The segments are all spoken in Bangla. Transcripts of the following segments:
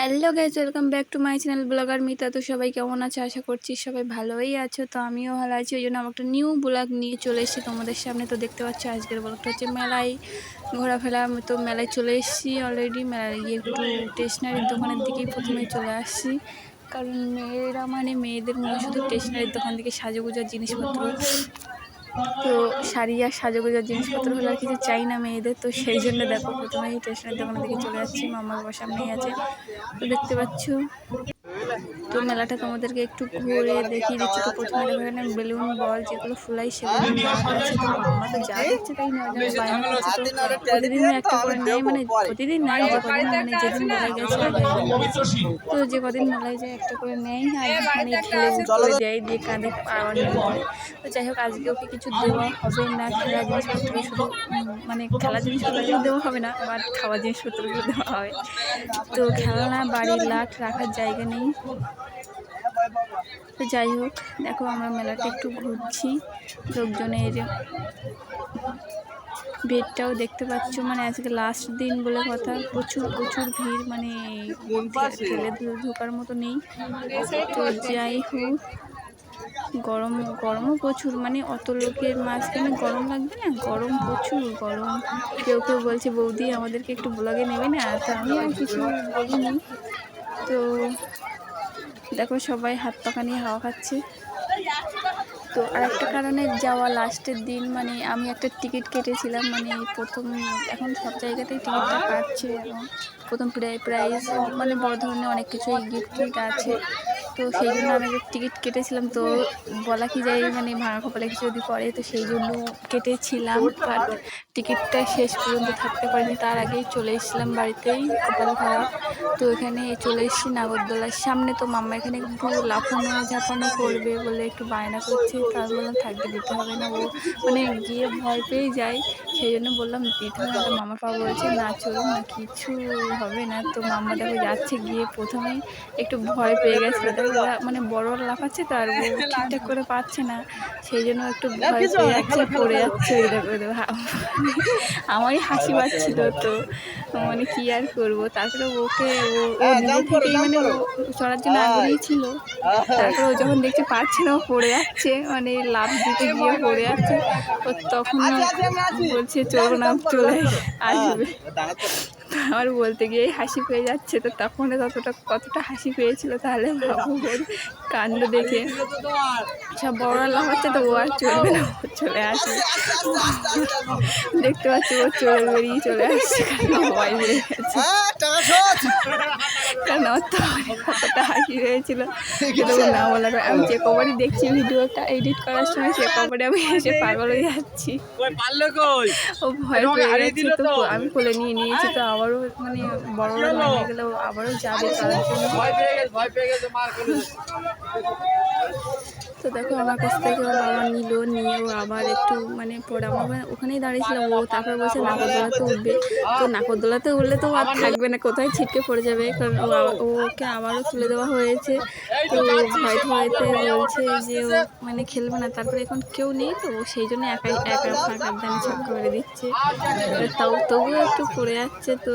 Hello guys welcome back to my channel blogger Mita. তো সবাই কেমন আছে? আশা করছি সবাই ভালোই আছো। তো আমিও ভালো আছি। ওই জন্য আমার একটা নিউ ব্লগ নিয়ে চলে এসেছি তোমাদের সামনে। তো দেখতে পাচ্ছ, আজকের ব্লগটা হচ্ছে মেলায় ঘোরাফেরা। আমি তো মেলায় চলে এসেছি অলরেডি মেলায় গিয়ে একটু স্টেশনারির দোকানের দিকেই প্রথমে চলে আসছি। কারণ মেয়েরা মানে মেয়েদের মনে শুধু স্টেশনারির দোকান থেকে সাজুগুজার জিনিসপত্র তো শাড়ি আর সাজগোজার জিনিসপত্র হলে আর কিছু চাই না মেয়েদের, তো সেই জন্য দেখো প্রথমেই স্টেশনের দোকানের দিকে চলে যাচ্ছি, মামার বাবার সামনেই আছে। তো দেখতে পাচ্ছ। তো মেলাটা তোমাদেরকে একটু ঘুরে দেখিয়ে দিচ্ছি। তো প্রথমে দেখো এখানে বেলুন, বল যেগুলো ফুলাই সেগুলো প্রতিদিন একটা করে মানে প্রতিদিন নেয়, যে কদিন মানে যেদিন। তো যে কদিন যায় একটা করে মানে পাওয়ার তো যাই হোক আজকে ওকে কিছু না? খেলা জিনিসপত্র শুধু মানে দেওয়া হবে না বাট জিনিসপত্রগুলো দেওয়া তো খেলনা বাড়ির লাট রাখার জায়গা নেই। তো যাই হোক, দেখো আমরা মেলাটা একটু ঘুরছি। লোকজনের ভিড়টাও দেখতে পাচ্ছ। মানে আজকে লাস্ট দিন বলে কথা, প্রচুর প্রচুর ভিড়। মানে ঠেলে ঢোকার মতো নেই। তো যাই হোক, গরম, গরমও প্রচুর। মানে অত লোকের মাঝখানে গরম লাগবে না? গরম প্রচুর, গরম। কেউ কেউ বলছে, বৌদি, আমাদেরকে একটু ব্লগে নেবে না? তো আমি আর কিছু বলিনি। তো দেখো সবাই হাত পাখা নিয়ে হাওয়া খাচ্ছে। তো আরেকটা কারণে যাওয়া লাস্টের দিন মানে আমি একটা টিকিট কেটেছিলাম মানে প্রথম এখন সব জায়গাতেই টিকিটটা কাটছে এবং প্রথম প্রায় প্রাইজ মানে বড় ধরনের অনেক কিছুই গিফট আছে। তো সেই জন্য আমি টিকিট কেটেছিলাম, তো বলা কি যায় মানে ভাঙা কপালে কিছু যদি পড়ে, তো সেই জন্য কেটেছিলাম। বাট টিকিটটা শেষ পর্যন্ত থাকতে পারিনি। তার আগেই চলে এসেছিলাম বাড়িতেই কপাল খারাপ তো এখানে চলে এসেছি নাগরদোলার সামনে। তো মাম্মা এখানে একটু লাফানো, ঝাঁপানো করবে বলে একটু বায়না করছে। তার বললাম, থাকতে দিতে হবে না ও মানে গিয়ে ভয় পেয়ে যায় সেই জন্য বললাম দিতে হবে না মামা পা বলছে, না চলুন না, কিছু হবে না। তো মাম্মা দেখো যাচ্ছে গিয়ে প্রথমেই একটু ভয় পেয়ে দেখো ওরা মানে বড় লাফাচ্ছে তো আর ঠিকঠাক করে পাচ্ছে না। সেই জন্য একটু ভয় পেয়ে যাচ্ছে পড়ে যাচ্ছে। আমারই হাসি পাচ্ছিল তো। মানে কি আর করব? তারপরে ওকে ও- নিজে থেকেই মানে চড়ার জন্য আগ্রহী ছিল। তারপরে ও যখন দেখছে পারছে না ও পড়ে যাচ্ছে। মানে লাভ দিতে গিয়ে পড়ে যাচ্ছে। ও তখন বলছে চলো না চলে আসবে। আমার বলতে গিয়ে হাসি পেয়ে যাচ্ছে তো তখন ততটা কতটা হাসি পেয়েছিল তাহলে ওর কাণ্ড দেখে। সব বড়রা লাফাচ্ছে তো ও আর চলবে না চলে আসে দেখতে পাচ্ছি ও চলে বেরিয়ে চলে আসছে কারণ ভয় পেয়ে গেছে। কারণ তো কতটা হাসি হয়েছিল। কিন্তু না বলার আমি যে কবারই দেখছি ভিডিওটা এডিট করার সময় সে কবারে আমি এসে পাগল হয়ে যাচ্ছি। ও ভয় পেয়ে হারিয়ে তো? আমি কোলে নিয়ে নিয়েছি তো আবারও মানে বড়রা মারা গেলে আবারও যাবে তার জন্য। তো দেখো আমার কাছ থেকে ও বাবা নিল, নিয়ে ও আবার একটু মানে পরে আমার ওখানেই দাঁড়িয়েছিলাম। ও তারপর বলছে, নাগরদোলাতে উঠবে। তো নাগরদোলাতে উঠলে তো আর থাকবে না, কোথায় ছিটকে পড়ে যাবে? কারণ ও ওকে আবারও তুলে দেওয়া হয়েছে। তো ভয় ভয়তে বলছে যে ও মানে খেলবে না, তারপরে এখন কেউ নেই, তো সেই জন্য একাই, একা ফাঁকা দানি ছক্কা করে দিচ্ছে। তাও তবুও একটু পড়ে যাচ্ছে তো।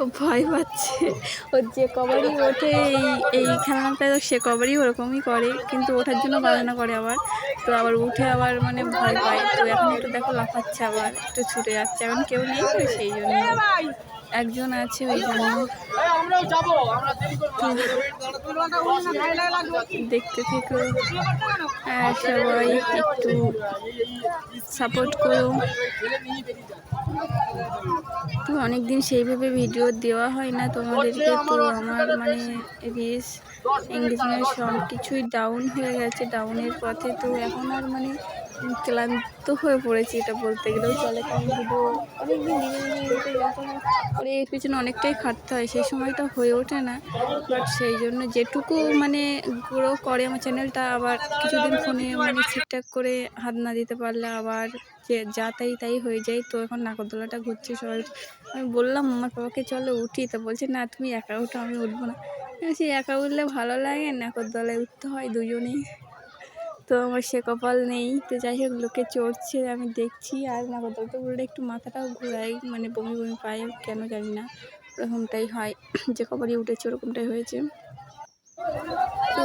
ও ভয় পাচ্ছে। ও যে কবারই ওঠে, এই এই খেলনাটা সে কবারই ওরকমই করে। কিন্তু ওঠার জন্য বাধনা করে আবার। তো আবার উঠে আবার মানে ভয় পায়। তো এখন একটু দেখো লাফাচ্ছে আবার, একটু ছুটে যাচ্ছে। এখন কেউ নেই তো সেই জন্য। একজন আছে ওই জন্য। দেখতে থেকো। আর সবাই একটু সাপোর্ট করো। তো অনেক দিন সেইভাবে ভিডিও দেওয়া হয় না তোমাদেরকে, তো আমার মানে রিস এঙ্গেজমেন্ট সব কিছুই ডাউন হয়ে গেছে ডাউনের পথে তো এখন আর মানে ক্লান্ত হয়ে পড়েছি এটা বলতে গেলেও চলে, কারণ এর পিছনে অনেকটাই খাটতে হয়, সেই সময়টা হয়ে ওঠে না। বাট সেই জন্য যেটুকু মানে গ্রো করে আমার চ্যানেলটা, আবার কিছুদিন ফোনে মানে ঠিকঠাক করে হাত না দিতে পারলে আবার যে যা তাই তাই হয়ে যায়, তো এখন নাগরদোলাটা ঘুরছে সবাই। আমি বললাম, আমার বাবাকে চলো উঠি। তো বলছে, না, তুমি একা উঠো, আমি উঠবো না। সে একা উঠলে ভালো লাগে? নাগরদোলায় উঠতে হয় দুজনেই। তো আমার সে কপাল নেই। তো যাই হোক, লোকে চড়ছে, আমি দেখছি। আর নাগরদোলাতে উঠলে একটু মাথাটাও ঘোরাই মানে বমি বমি পায়, কেন জানি না। ওরকমটাই হয়। যে কবারই উঠেছে, ওরকমটাই হয়েছে। তো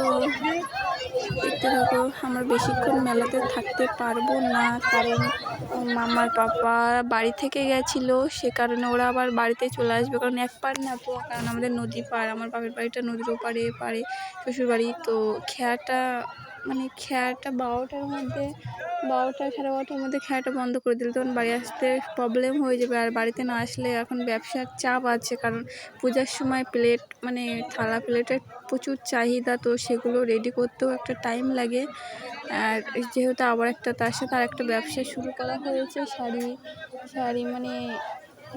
দেখতে থাকো, আমরা বেশিক্ষণ মেলাতে থাকতে পারব না। কারণ মামার পাপা বাড়ি থেকে গেছিল। সে কারণে ওরা আবার বাড়িতে চলে আসবে। কারণ এক পার না তো, কারণ আমাদের নদী পার আমার বাপের বাড়িটা নদীর ওপারে পারে শ্বশুর বাড়ি তো খেয়াটা মানে খেয়াটা বারোটার মধ্যে, বারোটা সাড়ে বারোটার মধ্যে খেয়াটা বন্ধ করে দিলে তখন বাড়ি আসতে প্রবলেম হয়ে যাবে। আর বাড়িতে না আসলে এখন ব্যবসার চাপ আছে, কারণ পূজার সময় প্লেট মানে থালা প্লেটের প্রচুর চাহিদা, তো সেগুলো রেডি করতেও একটা টাইম লাগে। আর যেহেতু আবার একটা তার সাথে আর একটা ব্যবসা শুরু করা হয়েছে, শাড়ি শাড়ি মানে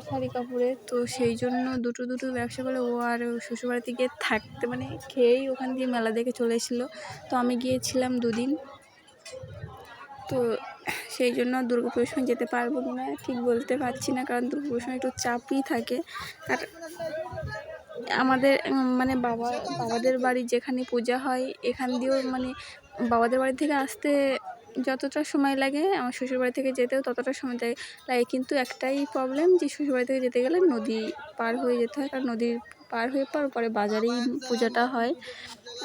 শাড়ি কাপড়ের তো সেই জন্য দুটো দুটো ব্যবসা করলে ও আর শ্বশুরবাড়িতে গিয়ে থাকতে মানে খেয়েই ওখান দিয়ে মেলা দেখে চলে এসেছিল। তো আমি গিয়েছিলাম দুদিন। তো সেই জন্য দুর্গাপুজোর সময় যেতে পারব না ঠিক বলতে পারছি না, কারণ দুর্গাপুজোর সময় একটু চাপই থাকে। আর আমাদের মানে বাবা, বাবাদের বাড়ি যেখানে পূজা হয়, এখান দিয়েও মানে বাবাদের বাড়ি থেকে আসতে যতটা সময় লাগে আমার শ্বশুরবাড়ি থেকে যেতেও ততটা সময় লাগে কিন্তু একটাই প্রবলেম যে শ্বশুরবাড়ি থেকে যেতে গেলে নদী পার হয়ে যেতে হয়। কারণ নদীর পার হয়ে পর পরে বাজারেই পূজাটা হয়।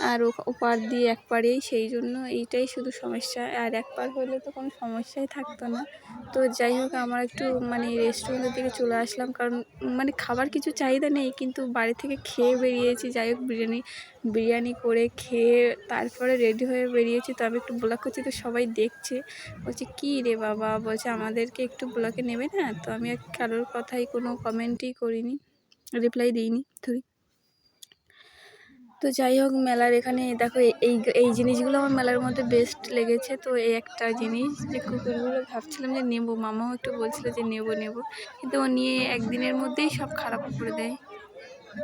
আর ওপার দিয়ে এক পারেই সেই জন্য এইটাই শুধু সমস্যা। আর এক পার হলে তো কোনো সমস্যাই থাকতো না। তো যাই হোক, আমরা একটু মানে রেস্টুরেন্টের দিকে চলে আসলাম। কারণ মানে খাবার কিছু চাহিদা নেই, কিন্তু বাড়ি থেকে খেয়ে বেরিয়েছি। যাই হোক, বিরিয়ানি বিরিয়ানি করে খেয়ে তারপরে রেডি হয়ে বেরিয়েছি। তো আমি একটু ব্লগ করছি, তো সবাই দেখছে। বলছে, কী রে বাবা? বলছে, আমাদেরকে একটু ব্লগে নেবে না? তো আমি কারোর কথাই কোনো কমেন্টই করিনি রিপ্লাই দিইনি ধরি তো যাই হোক, মেলার এখানে দেখো এই এই জিনিসগুলো আমার মেলার মধ্যে বেস্ট লেগেছে। তো এই একটা জিনিস যে কুকুরগুলো ভাবছিলাম যে নেব, মামাও একটু বলছিল যে নেব নেব। কিন্তু ও নিয়ে একদিনের মধ্যেই সব খারাপ করে দেয়।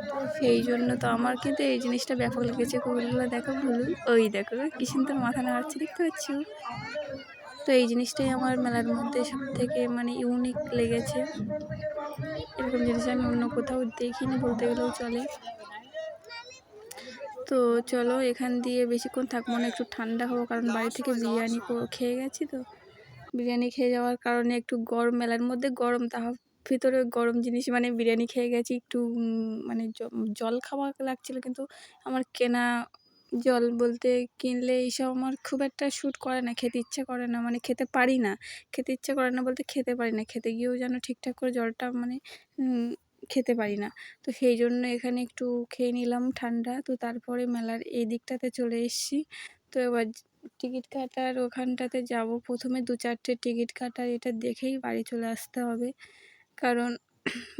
তো সেই জন্য তো আমার কিন্তু এই জিনিসটা ব্যাপক লেগেছে। কুকুরগুলো দেখো, ভুল। ওই দেখো কি সুন্দর মাথা নাড়াচ্ছে, দেখতে পাচ্ছি? তো এই জিনিসটাই আমার মেলার মধ্যে সব থেকে মানে ইউনিক লেগেছে। এরকম জিনিস আমি অন্য কোথাও দেখিনি, বলতে গেলেও চলে। তো চলো এখান দিয়ে বেশিক্ষণ থাকব না একটু ঠান্ডা হব, কারণ বাড়ি থেকে বিরিয়ানি খেয়ে গেছি তো। বিরিয়ানি খেয়ে যাওয়ার কারণে একটু গরম, মেলার মধ্যে গরম তাহার ভিতরে গরম জিনিস মানে বিরিয়ানি খেয়ে গেছি, একটু মানে জল খাওয়া লাগছিল, কিন্তু আমার কেনা জল বলতে কিনলে এইসব আমার খুব একটা শ্যুট করে না, খেতে ইচ্ছে করে না মানে খেতে পারি না। খেতে ইচ্ছে করে না বলতে খেতে পারি না, খেতে গিয়েও যেন ঠিকঠাক করে জলটা মানে খেতে পারি না। তো সেই জন্য এখানে একটু খেয়ে নিলাম ঠান্ডা। তো তারপরে মেলার এই দিকটাতে চলে এসেছি। তো এবার টিকিট কাটার ওখানটাতে যাব। প্রথমে দু চারটে টিকিট কাটার এটা দেখেই বাড়ি চলে আসতে হবে। কারণ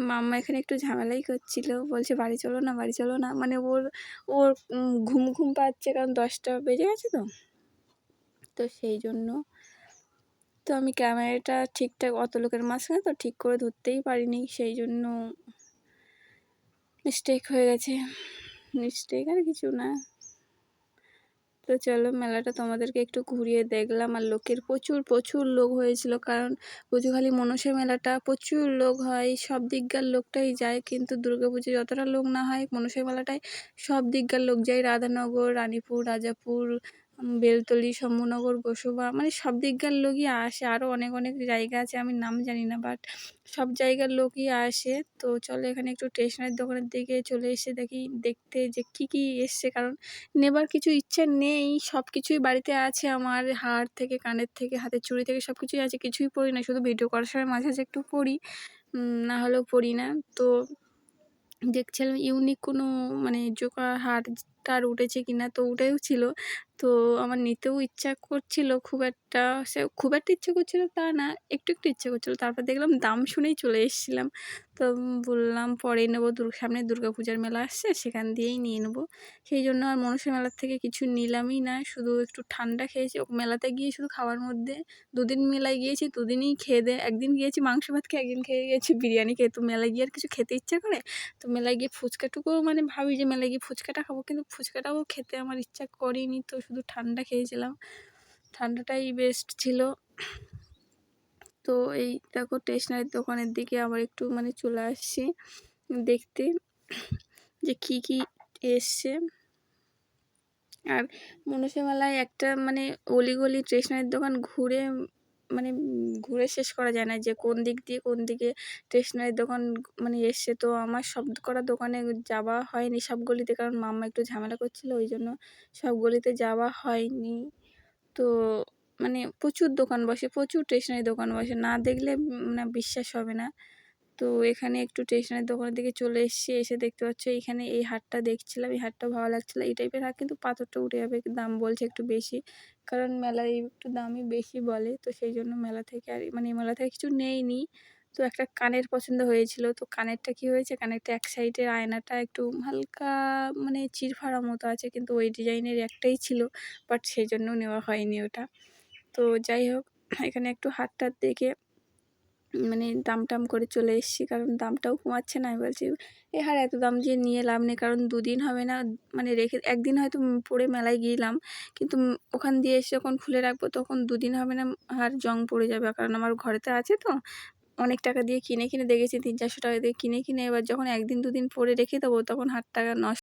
মাম্মা এখানে একটু ঝামেলাই করছিল। বলছে, বাড়ি চলো না, বাড়ি চলো না। মানে ওর ওর ঘুম ঘুম পাচ্ছে কারণ দশটা বেজে গেছে তো। তো সেই জন্য তো আমি ক্যামেরাটা ঠিকঠাক অত লোকের মাঝখানে তো ঠিক করে ধরতেই পারিনি, সেই জন্য মিস্টেক হয়ে গেছে। মিস্টেক আর কিছু না। তো চলো মেলাটা তোমাদেরকে একটু ঘুরিয়ে দেখলাম আর লোকের প্রচুর প্রচুর লোক হয়েছিল, কারণ পুজোখালি মনসা মেলাটা প্রচুর লোক হয়, সব দিককার লোকটাই যায়, কিন্তু দুর্গাপুজো যতটা লোক না হয়, মনসা মেলাটায় সব দিককার লোক যায়। রাধানগর, রানীপুর, রাজাপুর বেলতলি শম্ভুনগর গোসবা মানে সব দিককার লোকই আসে। আরও অনেক অনেক জায়গা আছে, আমি নাম জানি না বাট সব জায়গার লোকই আসে। তো চলো এখানে একটু স্টেশনারির দোকানের দিকে চলে এসে দেখি, দেখতে যে কী কী এসছে, কারণ নেবার কিছু ইচ্ছে নেই। সব কিছুই বাড়িতে আছে আমার, হাড় থেকে, কানের থেকে, হাতের চুড়ি থেকে, সব কিছুই আছে, কিছুই পড়ি না। শুধু ভিডিও করার সময় মাঝে মাঝে একটু পড়ি না হলেও পড়ি না। তো দেখছিলাম ইউনিক কোনো মানে জোকা হাড় টার উঠেছে কিনা, তো উঠেও ছিল। তো আমার নিতেও ইচ্ছা করছিল খুব একটা, সে খুব একটা ইচ্ছে করছিল তা না, একটু একটু ইচ্ছে করছিল। তারপর দেখলাম দাম শুনেই চলে এসেছিলাম। তো বললাম পরে নেব দুর্গ সামনে দুর্গা পূজার মেলা আসছে, সেখান দিয়েই নিয়ে নেব। সেই জন্য আর মনসা মেলার থেকে কিছু নিলামই না, শুধু একটু ঠান্ডা খেয়েছি। মেলাতে গিয়ে শুধু খাওয়ার মধ্যে দুদিন মেলায় গিয়েছি, দুদিনই খেয়ে দে, একদিন গিয়েছি মাংস ভাত খেয়ে, একদিন খেয়ে গিয়েছি বিরিয়ানি খেয়ে। তো মেলায় গিয়ে আর কিছু খেতে ইচ্ছা করে? তো মেলায় গিয়ে ফুচকাটুকুও মানে ভাবি যে মেলায় গিয়ে ফুচকাটা খাব, কিন্তু ফুচকাটাও খেতে আমার ইচ্ছা করেনি। তো শুধু ঠান্ডা খেয়েছিলাম। ঠান্ডাটাই বেস্ট ছিল। তো এই দেখো স্টেশনারির দোকানের দিকে আবার একটু মানে চলে আসছি দেখতে যে কী কী এসছে। আর মনসা মেলায় একটা মানে অলিগলি স্টেশনারির দোকান ঘুরে মানে ঘুরে শেষ করা যায় না যে কোন দিক দিয়ে কোন দিকে স্টেশনারি দোকান মানে এসছে। তো আমার সব করা দোকানে যাওয়া হয়নি সব গলিতে কারণ মাম্মা একটু ঝামেলা করছিল, ওই জন্য সব গলিতে যাওয়া হয়নি। তো মানে প্রচুর দোকান বসে, প্রচুর স্টেশনারি দোকান বসে, না দেখলে মানে না বিশ্বাস হবে না। তো এখানে একটু স্টেশনারি দোকানের দিকে চলে এসেছি। এসে দেখতে পাচ্ছ এখানে এই হাটটা দেখছিলাম। এই হাটটা ভালো লাগছিল। এই টাইপের হাট কিন্তু পাথরটা উঠে যাবে, দাম বলছে একটু বেশি। কারণ মেলায় একটু দামই বেশি বলে। তো সেই জন্য মেলা থেকে আর মানে মেলা থেকে কিছু নেইনি। তো একটা কানের পছন্দ হয়েছিল। তো কানেরটা কি হয়েছে? কানেরটা এক সাইডের আয়নাটা একটু হালকা মানে চিরফাড়া মতো আছে। কিন্তু ওই ডিজাইনের একটাই ছিল। বাট সেই জন্য নেওয়া হয়নি ওটা। তো যাই হোক, এখানে একটু হাটটার দেখে মানে দাম টাম করে চলে এসেছি, কারণ দামটাও কমাচ্ছে না। আমি বলছি, এ হার, এত দাম দিয়ে নিয়ে লাভ নেই, কারণ দুদিন হবে না মানে রেখে, একদিন হয়তো পরে মেলায় গেলাম কিন্তু ওখান দিয়ে এসে যখন খুলে রাখব, তখন দুদিন হবে না, হার, জং পড়ে যাবে। কারণ আমার ঘরেতে আছে তো, অনেক টাকা দিয়ে কিনে কিনে দেখেছি, তিন চারশো টাকা দিয়ে কিনে কিনে, এবার যখন একদিন, দুদিন পরে রেখে দেবো, তখন হাত টাকা নষ্ট